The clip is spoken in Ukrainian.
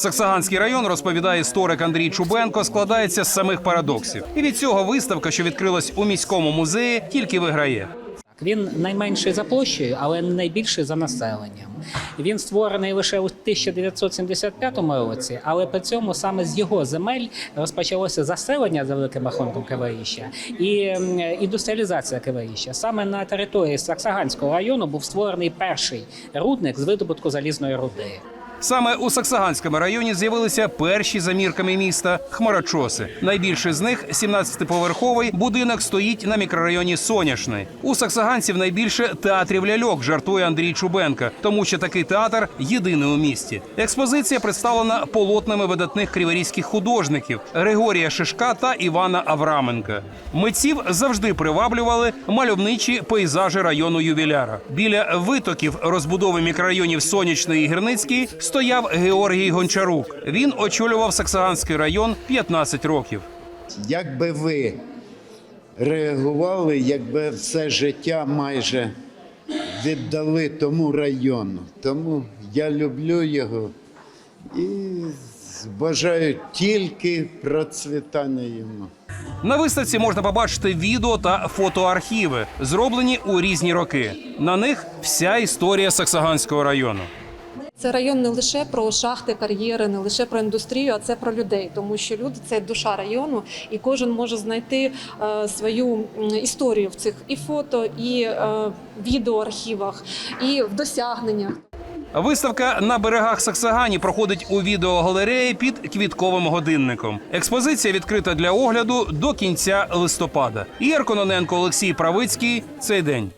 Саксаганський район розповідає історик Андрій Чубенко, складається з самих парадоксів. І від цього виставка, що відкрилась у міському музеї, тільки виграє. Він найменший за площею, але найбільший за населенням. Він створений лише у 1975 році, але при цьому саме з його земель розпочалося заселення за великим рахунком Криворіжжя і індустріалізація Криворіжжя. Саме на території Саксаганського району був створений перший рудник з видобутку залізної руди. Саме у Саксаганському районі з'явилися перші за мірками міста хмарочоси. Найбільший з них 17-поверховий будинок стоїть на мікрорайоні Соняшний. У саксаганців найбільше театрів ляльок, жартує Андрій Чубенко, тому що такий театр єдиний у місті. Експозиція представлена полотнами видатних криворізьких художників Григорія Шишка та Івана Авраменка. Митців завжди приваблювали мальовничі пейзажі району ювіляра. Біля витоків розбудови мікрорайонів Сонячний і Гірницький стояв Георгій Гончарук. Він очолював Саксаганський район 15 років. Як би ви реагували, якби все життя майже віддали тому району? Тому я люблю його і бажаю тільки процвітання йому. На виставці можна побачити відео та фотоархіви, зроблені у різні роки. На них вся історія Саксаганського району. Це район не лише про шахти, кар'єри, не лише про індустрію, а це про людей, тому що люди це душа району, і кожен може знайти е, свою історію в цих і фото, і е, відеоархівах, і в досягненнях. Виставка на берегах Саксагані проходить у відеогалереї під квітковим годинником. Експозиція відкрита для огляду до кінця листопада. Ігор Кононенко, Олексій Правицький. Цей день.